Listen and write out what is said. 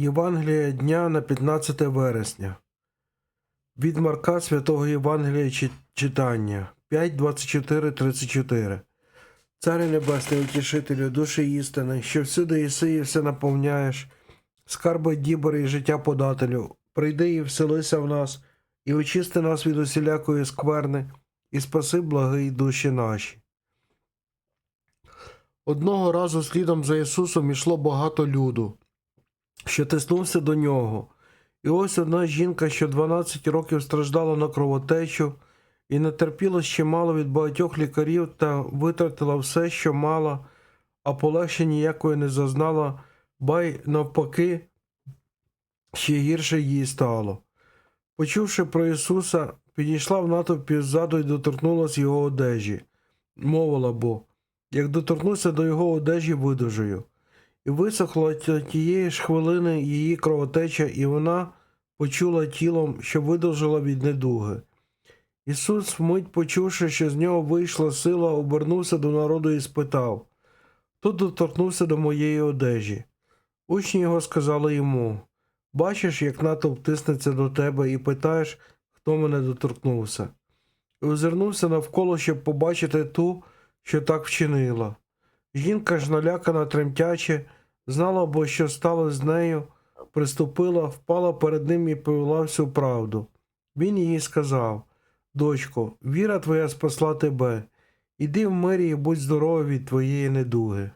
Євангелія дня на 15 вересня. Від Марка Святого Євангелія читання 5, 24, 34. Царю Небесний, утішителю, душі істини, що всюди єси і все наповняєш, скарби дібори і життя подателю, прийди і вселися в нас, і очисти нас від усілякої скверни, і спаси благий душі наші. Одного разу слідом за Ісусом ішло багато люду що тиснувся до нього. І ось одна жінка, що 12 років страждала на кровотечу, і не терпіла ще мало від багатьох лікарів та витратила все, що мала, а полегше ніякої не зазнала, бай навпаки, ще гірше їй стало. Почувши про Ісуса, підійшла в натовпі ззаду і доторкнулась його одежі. Мовила бо, як доторкнуся до його одежі, видужую. І висохла ті- тієї ж хвилини її кровотеча, і вона почула тілом, що видовжила від недуги. Ісус, вмить почувши, що з нього вийшла сила, обернувся до народу і спитав Хто доторкнувся до моєї одежі? Учні його сказали йому Бачиш, як натовп тиснеться до тебе, і питаєш, хто мене доторкнувся. І озирнувся навколо, щоб побачити ту, що так вчинила. Жінка ж налякана тремтяче, знала бо, що стало з нею, приступила, впала перед ним і повела всю правду. Він їй сказав Дочко, віра твоя спасла тебе, іди в мирі і будь здорова від твоєї недуги.